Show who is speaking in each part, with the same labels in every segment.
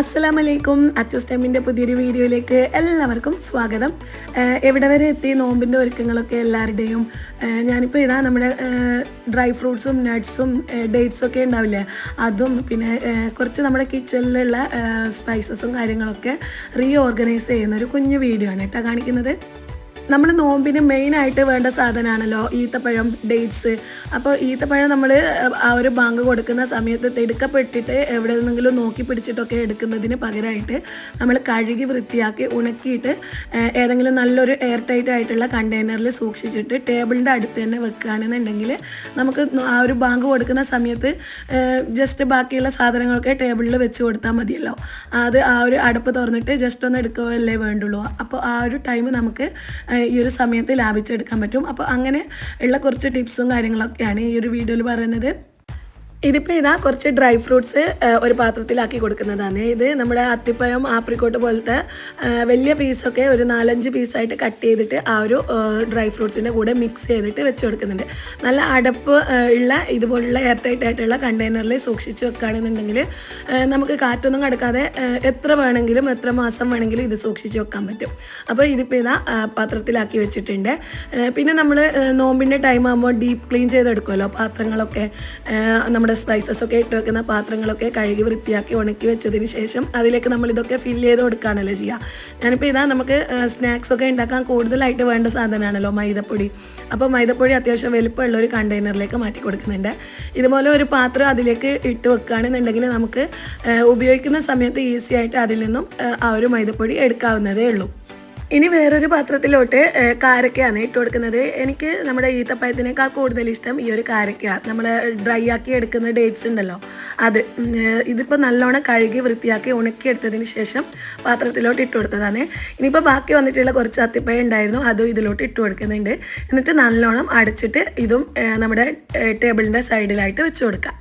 Speaker 1: അസ്സലാം വലൈക്കും അച്ചസ് ടൈമിന്റെ പുതിയൊരു വീഡിയോയിലേക്ക് എല്ലാവർക്കും സ്വാഗതം. എവിടെ വരെ എത്തി? നോമ്പിന്റെ ഒരുക്കങ്ങളൊക്കെ എല്ലാവരുടെയും. ഞാനിപ്പോൾ ഇതാ നമ്മുടെ ഡ്രൈ ഫ്രൂട്ട്സും നട്ട്സും ഡേറ്റ്സും ഒക്കെ ഉണ്ടാവില്ലേ? അതും പിന്നെ കുറച്ച് നമ്മുടെ കിച്ചണിലുള്ള സ്പൈസസും കാര്യങ്ങളൊക്കെ റീ ഓർഗനൈസ് ചെയ്യുന്ന ഒരു കുഞ്ഞു വീഡിയോ ആണ് കേട്ടോ കാണിക്കുന്നത്. നമ്മൾ നോമ്പിന് മെയിനായിട്ട് വേണ്ട സാധനമാണല്ലോ ഈത്തപ്പഴം ഡേറ്റ്സ് അപ്പോൾ ഈത്തപ്പഴം നമ്മൾ ആ ഒരു ബാങ്ക് കൊടുക്കുന്ന സമയത്ത് തിടുക്കപ്പെട്ടിട്ട് എവിടെ നിന്നെങ്കിലും നോക്കി പിടിച്ചിട്ടൊക്കെ എടുക്കുന്നതിന് പകരമായിട്ട് നമ്മൾ കഴുകി വൃത്തിയാക്കി ഉണക്കിയിട്ട് ഏതെങ്കിലും നല്ലൊരു എയർ ടൈറ്റ് ആയിട്ടുള്ള കണ്ടെയ്നറിൽ സൂക്ഷിച്ചിട്ട് ടേബിളിന്റെ അടുത്ത് തന്നെ വെക്കുകയാണെന്നുണ്ടെങ്കിൽ നമുക്ക് ആ ഒരു ബാങ്ക് കൊടുക്കുന്ന സമയത്ത് ജസ്റ്റ് ബാക്കിയുള്ള സാധനങ്ങളൊക്കെ ടേബിളിൽ വെച്ച് കൊടുത്താൽ മതിയല്ലോ. അത് ആ ഒരു അടുപ്പ് തുറന്നിട്ട് ജസ്റ്റ് ഒന്ന് എടുക്കുകയല്ലേ വേണ്ടുള്ളൂ. അപ്പോൾ ആ ഒരു ടൈം നമുക്ക് ഈ ഒരു സമയത്ത് ലാഭിച്ചെടുക്കാൻ പറ്റും. അപ്പോൾ അങ്ങനെ ഉള്ള കുറച്ച് ടിപ്സും കാര്യങ്ങളൊക്കെയാണ് ഈ ഒരു വീഡിയോയിൽ പറയുന്നത്. ഇതിപ്പോൾ ഇതാ കുറച്ച് ഡ്രൈ ഫ്രൂട്ട്സ് ഒരു പാത്രത്തിലാക്കി കൊടുക്കുന്നതാണ്. ഇത് നമ്മുടെ അത്തിപ്പഴം ആപ്രിക്കോട്ട് പോലത്തെ വലിയ പീസൊക്കെ ഒരു നാലഞ്ച് പീസായിട്ട് കട്ട് ചെയ്തിട്ട് ആ ഒരു ഡ്രൈ ഫ്രൂട്ട്സിന്റെ കൂടെ മിക്സ് ചെയ്തിട്ട് വെച്ച് കൊടുക്കുന്നുണ്ട്. നല്ല അടപ്പ് ഉള്ള ഇതുപോലുള്ള എയർ ടൈറ്റ് ആയിട്ടുള്ള കണ്ടെയ്നറിൽ സൂക്ഷിച്ച് വെക്കുകയാണെന്നുണ്ടെങ്കിൽ നമുക്ക് കാറ്റൊന്നും കടക്കാതെ എത്ര വേണമെങ്കിലും എത്ര മാസം വേണമെങ്കിലും ഇത് സൂക്ഷിച്ച് വെക്കാൻ പറ്റും. അപ്പോൾ ഇതിപ്പോൾ ഇതാ പാത്രത്തിലാക്കി വെച്ചിട്ടുണ്ട്. പിന്നെ നമ്മൾ നോമ്പിന്റെ ടൈം ആകുമ്പോൾ ഡീപ്പ് ക്ലീൻ ചെയ്തെടുക്കുമല്ലോ പാത്രങ്ങളൊക്കെ. ആ, നമ്മുടെ സ്പൈസസ് ഒക്കെ ഇട്ട് വെക്കുന്ന പാത്രങ്ങളൊക്കെ കഴുകി വൃത്തിയാക്കി ഉണക്കി വെച്ചതിന് ശേഷം അതിലേക്ക് നമ്മൾ ഇതൊക്കെ ഫില്ല് ചെയ്ത് കൊടുക്കുകയാണല്ലോ ചെയ്യുക. ഞാനിപ്പോൾ ഇതാ നമുക്ക് സ്നാക്സ് ഒക്കെ ഉണ്ടാക്കാൻ കൂടുതലായിട്ട് വേണ്ട സാധനമാണല്ലോ മൈദപ്പൊടി. അപ്പോൾ മൈദപ്പൊടി അത്യാവശ്യം വലുപ്പമുള്ള ഒരു കണ്ടെയ്നറിലേക്ക് മാറ്റി കൊടുക്കുന്നുണ്ട്. ഇതുപോലെ ഒരു പാത്രം അതിലേക്ക് ഇട്ട് വെക്കുകയാണെന്നുണ്ടെങ്കിൽ നമുക്ക് ഉപയോഗിക്കുന്ന സമയത്ത് ഈസി ആയിട്ട് അതിൽ നിന്നും ആ ഒരു മൈദപ്പൊടി എടുക്കാവുന്നതേ ഉള്ളൂ. ഇനി വേറൊരു പാത്രത്തിലോട്ട് കാരക്കയാണ് ഇട്ട് കൊടുക്കുന്നത്. എനിക്ക് നമ്മുടെ ഈത്തപ്പഴത്തിനേക്കാൾ കൂടുതൽ ഇഷ്ടം ഈ ഒരു കാരക്ക. നമ്മൾ ഡ്രൈ ആക്കി എടുക്കുന്ന ഡേറ്റ്സ് ഉണ്ടല്ലോ. അത് ഇതിപ്പോൾ നല്ലോണം കഴുകി വൃത്തിയാക്കി ഉണക്കിയെടുത്തതിന് ശേഷം പാത്രത്തിലോട്ട് ഇട്ട് കൊടുത്തതാണ്. ഇനിയിപ്പോൾ ബാക്കി വന്നിട്ടുള്ള കുറച്ച് അത്തിപ്പഴം ഉണ്ടായിരുന്നു അതും ഇതിലോട്ട് ഇട്ട് കൊടുക്കുന്നുണ്ട്. എന്നിട്ട് നല്ലോണം അടച്ചിട്ട് ഇതും നമ്മുടെ ടേബിളിന്റെ സൈഡിലായിട്ട് വെച്ച് കൊടുക്കാം.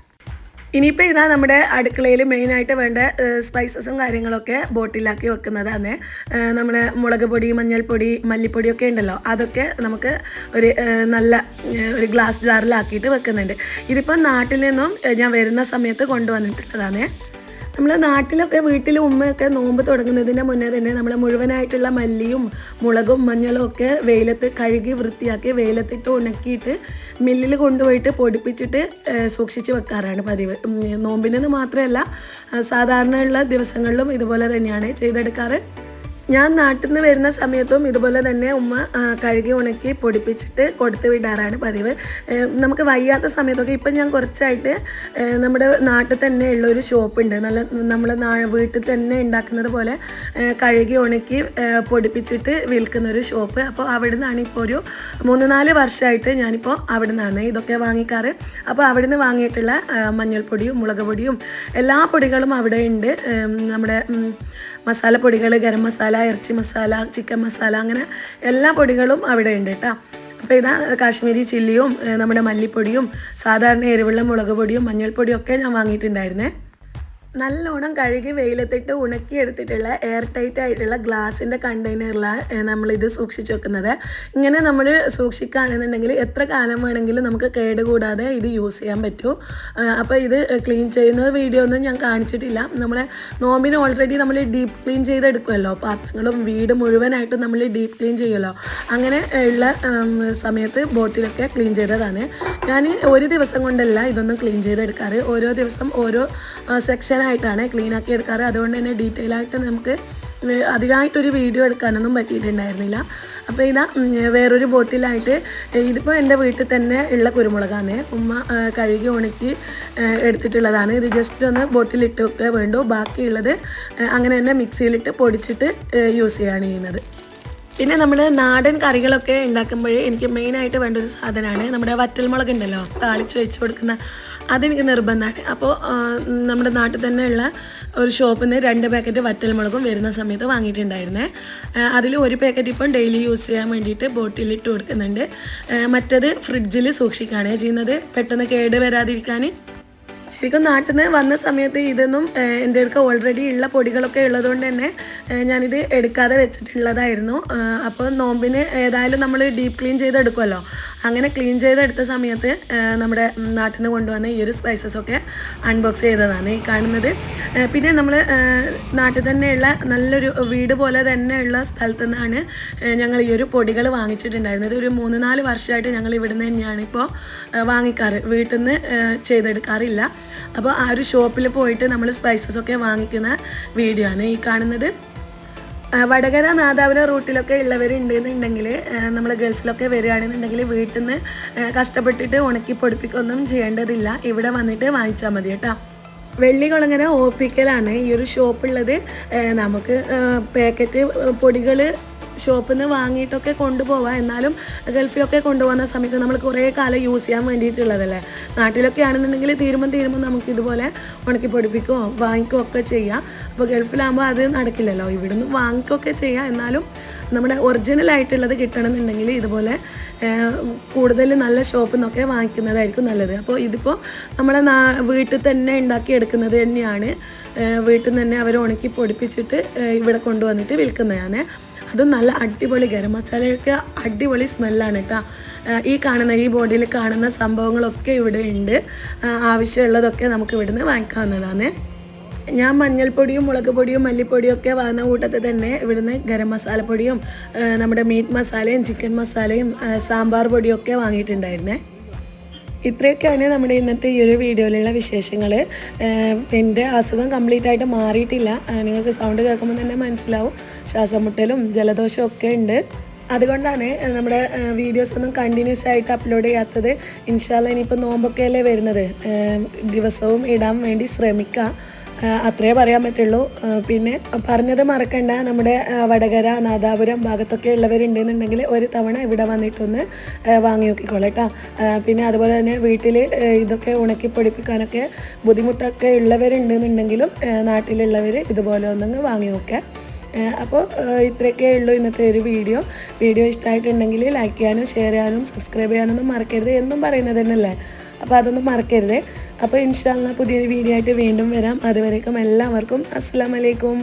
Speaker 1: ഇനിയിപ്പോൾ ഇതാ നമ്മുടെ അടുക്കളയിൽ മെയിനായിട്ട് വേണ്ട സ്പൈസസും കാര്യങ്ങളൊക്കെ ബോട്ടിലാക്കി വെക്കുന്നതാണ്. നമ്മൾ മുളക് പൊടി മഞ്ഞൾപ്പൊടി മല്ലിപ്പൊടിയൊക്കെ ഉണ്ടല്ലോ അതൊക്കെ നമുക്ക് ഒരു നല്ല ഒരു ഗ്ലാസ് ജാറിലാക്കിയിട്ട് വെക്കുന്നുണ്ട്. ഇതിപ്പോൾ നാട്ടിൽ നിന്നും ഞാൻ വരുന്ന സമയത്ത് കൊണ്ടുവന്നിട്ടുള്ളതാണ്. നമ്മൾ നാട്ടിലൊക്കെ വീട്ടിൽ ഉമ്മയൊക്കെ നോമ്പ് തുടങ്ങുന്നതിന് മുന്നേ തന്നെ നമ്മൾ മുഴുവനായിട്ടുള്ള മല്ലിയും മുളകും മഞ്ഞളും ഒക്കെ വെയിലത്ത് കഴുകി വൃത്തിയാക്കി വെയിലത്തിട്ട് ഉണക്കിയിട്ട് മില്ലിൽ കൊണ്ടുപോയിട്ട് പൊടിപ്പിച്ചിട്ട് സൂക്ഷിച്ച് വെക്കാറാണ് പതിവ്. നോമ്പിനെന്ന് മാത്രമല്ല സാധാരണയുള്ള ദിവസങ്ങളിലും ഇതുപോലെ തന്നെയാണ് ചെയ്തെടുക്കാറ്. ഞാൻ നാട്ടിൽ നിന്ന് വരുന്ന സമയത്തും ഇതുപോലെ തന്നെ ഉമ്മ കഴുകി ഉണക്കി പൊടിപ്പിച്ചിട്ട് കൊടുത്തു വിടാറാണ് പതിവ്. നമുക്ക് വയ്യാത്ത സമയത്തൊക്കെ ഇപ്പം ഞാൻ കുറച്ചായിട്ട് നമ്മുടെ നാട്ടിൽ തന്നെ ഉള്ള ഒരു ഷോപ്പുണ്ട്. നല്ല നമ്മൾ വീട്ടിൽ തന്നെ ഉണ്ടാക്കുന്നത് പോലെ കഴുകി ഉണക്കി പൊടിപ്പിച്ചിട്ട് വിൽക്കുന്ന ഒരു ഷോപ്പ്. അപ്പോൾ അവിടെ നിന്നാണ് ഇപ്പോൾ ഒരു മൂന്ന് നാല് വർഷമായിട്ട് ഞാനിപ്പോൾ അവിടെ നിന്നാണ് ഇതൊക്കെ വാങ്ങിക്കാറ്. അപ്പോൾ അവിടെ നിന്ന് വാങ്ങിയിട്ടുള്ള മഞ്ഞൾപ്പൊടിയും മുളക് പൊടിയും എല്ലാ പൊടികളും അവിടെ ഉണ്ട്. നമ്മുടെ മസാലപ്പൊടികൾ ഗരം മസാല ഇറച്ചി മസാല ചിക്കൻ മസാല അങ്ങനെ എല്ലാ പൊടികളും അവിടെ ഉണ്ട് കേട്ടോ. അപ്പോൾ ഇതാ കാശ്മീരി ചില്ലിയും നമ്മുടെ മല്ലിപ്പൊടിയും സാധാരണ എരിവുള്ള മുളക് പൊടിയും മഞ്ഞൾപ്പൊടിയും ഒക്കെ ഞാൻ വാങ്ങിയിട്ടുണ്ടായിരുന്നേ. നല്ലോണം കഴുകി വെയിലത്തിട്ട് ഉണക്കിയെടുത്തിട്ടുള്ള എയർ ടൈറ്റ് ആയിട്ടുള്ള ഗ്ലാസിന്റെ കണ്ടെയ്നറിലാണ് നമ്മളിത് സൂക്ഷിച്ചു വെക്കുന്നത്. ഇങ്ങനെ നമ്മൾ സൂക്ഷിക്കുകയാണെന്നുണ്ടെങ്കിൽ എത്ര കാലം വേണമെങ്കിലും നമുക്ക് കേടുകൂടാതെ ഇത് യൂസ് ചെയ്യാൻ പറ്റും. അപ്പോൾ ഇത് ക്ലീൻ ചെയ്യുന്ന വീഡിയോ ഒന്നും ഞാൻ കാണിച്ചിട്ടില്ല. നമ്മളെ നോമ്പിന് ഓൾറെഡി നമ്മൾ ഡീപ്പ് ക്ലീൻ ചെയ്തെടുക്കുമല്ലോ പാത്രങ്ങളും വീട് മുഴുവനായിട്ടും നമ്മൾ ഡീപ്പ് ക്ലീൻ ചെയ്യുമല്ലോ അങ്ങനെ ഉള്ള സമയത്ത് ബോട്ടിലൊക്കെ ക്ലീൻ ചെയ്തതാണ്. ഞാൻ ഒരു ദിവസം കൊണ്ടല്ല ഇതൊന്നും ക്ലീൻ ചെയ്തെടുക്കാറ്. ഓരോ ദിവസം ഓരോ സെക്ഷനായിട്ടാണ് ക്ലീൻ ആക്കി എടുക്കാറ്. അതുകൊണ്ട് തന്നെ ഡീറ്റെയിൽ ആയിട്ട് നമുക്ക് അധികമായിട്ടൊരു വീഡിയോ എടുക്കാനൊന്നും പറ്റിയിട്ടുണ്ടായിരുന്നില്ല. അപ്പോൾ ഇതാ വേറൊരു ബോട്ടിലായിട്ട് ഇതിപ്പോൾ എന്റെ വീട്ടിൽ തന്നെ ഉള്ള കുരുമുളകാണ്. ഉമ്മ കഴുകി ഉണക്കി എടുത്തിട്ടുള്ളതാണ്. ഇത് ജസ്റ്റ് ഒന്ന് ബോട്ടിലിട്ട് വെക്കുക വേണ്ടു. ബാക്കിയുള്ളത് അങ്ങനെ തന്നെ മിക്സിയിലിട്ട് പൊടിച്ചിട്ട് യൂസ് ചെയ്യുകയാണ് ചെയ്യുന്നത്. പിന്നെ നമ്മൾ നാടൻ കറികളൊക്കെ ഉണ്ടാക്കുമ്പോൾ എനിക്ക് മെയിനായിട്ട് വേണ്ട ഒരു സാധനമാണ് നമ്മുടെ വറ്റൽമുളക് ഉണ്ടല്ലോ താളിച്ച് വെച്ച് കൊടുക്കുന്ന അതെനിക്ക് നിർബന്ധമാണ്. അപ്പോൾ നമ്മുടെ നാട്ടിൽ തന്നെ ഉള്ള ഒരു ഷോപ്പിൽ നിന്ന് രണ്ട് പാക്കറ്റ് വറ്റൽ മുളകും വരുന്ന സമയത്ത് വാങ്ങിയിട്ടുണ്ടായിരുന്നേ. അതിൽ ഒരു പാക്കറ്റ് ഇപ്പം ഡെയിലി യൂസ് ചെയ്യാൻ വേണ്ടിയിട്ട് ബോട്ടിലിട്ട് കൊടുക്കുന്നുണ്ട്. മറ്റത് ഫ്രിഡ്ജിൽ സൂക്ഷിക്കുകയാണ് ചെയ്യുന്നത് പെട്ടെന്ന് കേട് വരാതിരിക്കാൻ ശരിക്കും നാട്ടിൽ നിന്ന് വന്ന സമയത്ത് ഇതൊന്നും എന്റെ അടുക്ക ഓൾറെഡി ഉള്ള പൊടികളൊക്കെ ഉള്ളതുകൊണ്ട് തന്നെ ഞാനിത് എടുക്കാതെ വെച്ചിട്ടുള്ളതായിരുന്നു. അപ്പോൾ നോമ്പിന് ഏതായാലും നമ്മൾ ഡീപ് ക്ലീൻ ചെയ്തെടുക്കുമല്ലോ അങ്ങനെ ക്ലീൻ ചെയ്തെടുത്ത സമയത്ത് നമ്മുടെ നാട്ടിൽ നിന്ന് കൊണ്ടുവന്ന ഈ ഒരു സ്പൈസസ് ഒക്കെ അൺബോക്സ് ചെയ്തതാണ് ഈ കാണുന്നത്. പിന്നെ നമ്മൾ നാട്ടിൽ തന്നെയുള്ള നല്ലൊരു വീട് പോലെ തന്നെയുള്ള സ്ഥലത്തു നിന്നാണ് ഞങ്ങൾ ഈ ഒരു പൊടികൾ വാങ്ങിച്ചിട്ടുണ്ടായിരുന്നത്. ഒരു മൂന്ന് നാല് വർഷമായിട്ട് ഞങ്ങൾ ഇവിടുന്ന് തന്നെയാണ് ഇപ്പോൾ വാങ്ങിക്കാറ് വീട്ടിൽ നിന്ന് ചെയ്തെടുക്കാറില്ല. അപ്പോൾ ആ ഒരു ഷോപ്പിൽ പോയിട്ട് നമ്മൾ സ്പൈസസ് ഒക്കെ വാങ്ങിക്കുന്ന വീഡിയോ ആണ് ഈ കാണുന്നത്. വടകര നാദാപുര റൂട്ടിലൊക്കെ ഉള്ളവരുണ്ടെന്നുണ്ടെങ്കിൽ നമ്മൾ ഗൾഫിലൊക്കെ വരികയാണെന്നുണ്ടെങ്കിൽ വീട്ടിൽ നിന്ന് കഷ്ടപ്പെട്ടിട്ട് ഉണക്കി പൊടിപ്പിക്കൊന്നും ചെയ്യേണ്ടതില്ല. ഇവിടെ വന്നിട്ട് വാങ്ങിച്ചാൽ മതി കേട്ടോ. വെള്ളികുളങ്ങര ഓപ്പിക്കലാണ് ഈ ഒരു ഷോപ്പുള്ളത് നമുക്ക് പാക്കറ്റ് പൊടികൾ ഷോപ്പിൽ നിന്ന് വാങ്ങിയിട്ടൊക്കെ കൊണ്ടുപോവാം. എന്നാലും ഗൾഫിലൊക്കെ കൊണ്ടുപോകുന്ന സമയത്ത് നമ്മൾ കുറേ കാലം യൂസ് ചെയ്യാൻ വേണ്ടിയിട്ടുള്ളതല്ലേ? നാട്ടിലൊക്കെ ആണെന്നുണ്ടെങ്കിൽ തീരുമ്പം തീരുമ്പം നമുക്ക് ഇതുപോലെ ഉണക്കി പൊടിപ്പിക്കുകയോ വാങ്ങിക്കുകയോ ഒക്കെ ചെയ്യാം. അപ്പോൾ ഗൾഫിലാകുമ്പോൾ അത് നടക്കില്ലല്ലോ. ഇവിടുന്ന് വാങ്ങിക്കുകയൊക്കെ ചെയ്യാം. എന്നാലും നമ്മുടെ ഒറിജിനൽ ആയിട്ടുള്ളത് കിട്ടണമെന്നുണ്ടെങ്കിൽ ഇതുപോലെ കൂടുതൽ നല്ല ഷോപ്പിൽ നിന്നൊക്കെ വാങ്ങിക്കുന്നതായിരിക്കും നല്ലത്. അപ്പോൾ ഇതിപ്പോൾ നമ്മളെ വീട്ടിൽ തന്നെ ഉണ്ടാക്കി എടുക്കുന്നത് തന്നെയാണ്. വീട്ടിൽ നിന്ന് തന്നെ അവർ ഉണക്കി പൊടിപ്പിച്ചിട്ട് ഇവിടെ കൊണ്ടുവന്നിട്ട് വിൽക്കുന്നതാണ്. അതും നല്ല അടിപൊളി ഗരം മസാലയൊക്കെ അടിപൊളി സ്മെല്ലാണ് കേട്ടോ. ഈ കാണുന്ന ഈ ബോഡിയിൽ കാണുന്ന സംഭവങ്ങളൊക്കെ ഇവിടെ ഉണ്ട്. ആവശ്യമുള്ളതൊക്കെ നമുക്ക് ഇവിടുന്ന് വാങ്ങിക്കാവുന്നതാണ്. ഞാൻ മഞ്ഞൾപ്പൊടിയും മുളക് പൊടിയും മല്ലിപ്പൊടിയും ഒക്കെ വാങ്ങുന്ന കൂട്ടത്തിൽ തന്നെ ഇവിടുന്ന് ഗരം മസാലപ്പൊടിയും നമ്മുടെ മീറ്റ് മസാലയും ചിക്കൻ മസാലയും സാമ്പാർ പൊടിയും ഒക്കെ വാങ്ങിയിട്ടുണ്ടായിരുന്നേ. ഇത്രയൊക്കെയാണ് നമ്മുടെ ഇന്നത്തെ ഈ ഒരു വീഡിയോയിലുള്ള വിശേഷങ്ങൾ എന്റെ അസുഖം കംപ്ലീറ്റ് ആയിട്ട് മാറിയിട്ടില്ല. നിങ്ങൾക്ക് സൗണ്ട് കേൾക്കുമ്പോൾ തന്നെ മനസ്സിലാവും. ശ്വാസം മുട്ടലും ജലദോഷവും ഒക്കെ ഉണ്ട്. അതുകൊണ്ടാണ് നമ്മുടെ വീഡിയോസ് ഒന്നും കണ്ടിന്യൂസ് ആയിട്ട് അപ്ലോഡ് ചെയ്യാത്തത്. ഇൻഷാല്ല ഇനിയിപ്പോൾ നോമ്പൊക്കെ അല്ലേ വരുന്നത്. ദിവസവും ഇടാൻ വേണ്ടി ശ്രമിക്കാം. അത്രേ പറയാൻ പറ്റുള്ളൂ. പിന്നെ പറഞ്ഞത് മറക്കണ്ട. നമ്മുടെ വടകര നാദാപുരം ഭാഗത്തൊക്കെ ഉള്ളവരുണ്ടെന്നുണ്ടെങ്കിൽ ഒരു തവണ ഇവിടെ വന്നിട്ടൊന്ന് വാങ്ങി നോക്കിക്കോളാം കേട്ടോ. പിന്നെ അതുപോലെ തന്നെ വീട്ടിൽ ഇതൊക്കെ ഉണക്കി പൊടിപ്പിക്കാനൊക്കെ ബുദ്ധിമുട്ടൊക്കെ ഉള്ളവരുണ്ടെന്നുണ്ടെങ്കിലും നാട്ടിലുള്ളവർ ഇതുപോലെ ഒന്നങ്ങ് വാങ്ങി നോക്കാം. അപ്പോൾ ഇത്രയൊക്കെ ഉള്ളൂ ഇന്നത്തെ ഒരു വീഡിയോ. വീഡിയോ ഇഷ്ടമായിട്ടുണ്ടെങ്കിൽ ലൈക്ക് ചെയ്യാനും ഷെയർ ചെയ്യാനും സബ്സ്ക്രൈബ് ചെയ്യാനൊന്നും മറക്കരുത് എന്നും പറയുന്നത് തന്നെയല്ലേ? അപ്പോൾ അതൊന്നും മറക്കരുത്. അപ്പോൾ ഇൻഷാല്ല പുതിയൊരു വീഡിയോ ആയിട്ട് വീണ്ടും വരാം. അതുവരേക്കും എല്ലാവർക്കും അസ്സാം വലൈക്കും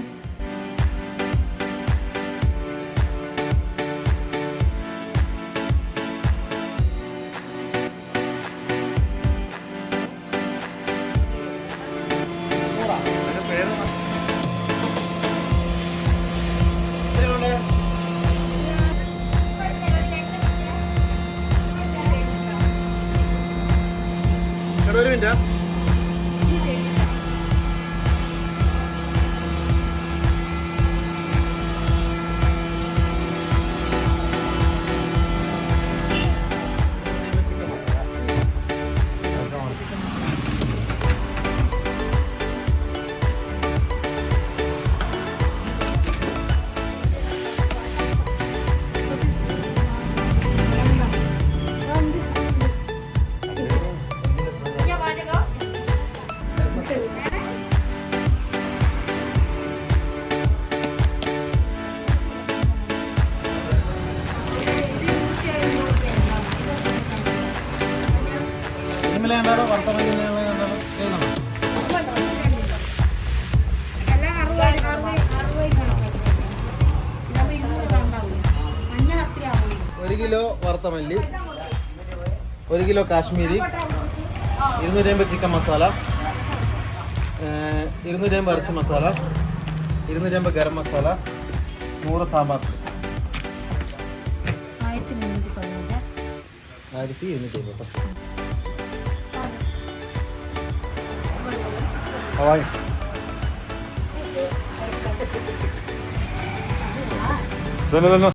Speaker 2: ഒരു കിലോ വറുത്ത മല്ലി ഒരു കിലോ കാശ്മീരി ഇരുന്നൂറ്റി അമ്പത് ചിക്കൻ മസാല ഇരുന്നൂറ്റി അമ്പത് ഇറച്ചി മസാല ഇരുന്നൂറ്റി അമ്പത് ഗരം മസാല നൂറ് സാമ്പാർ. ആയിരത്തി ഇരുന്നൂറ്റി അമ്പത്
Speaker 3: തന്നെ തന്നെ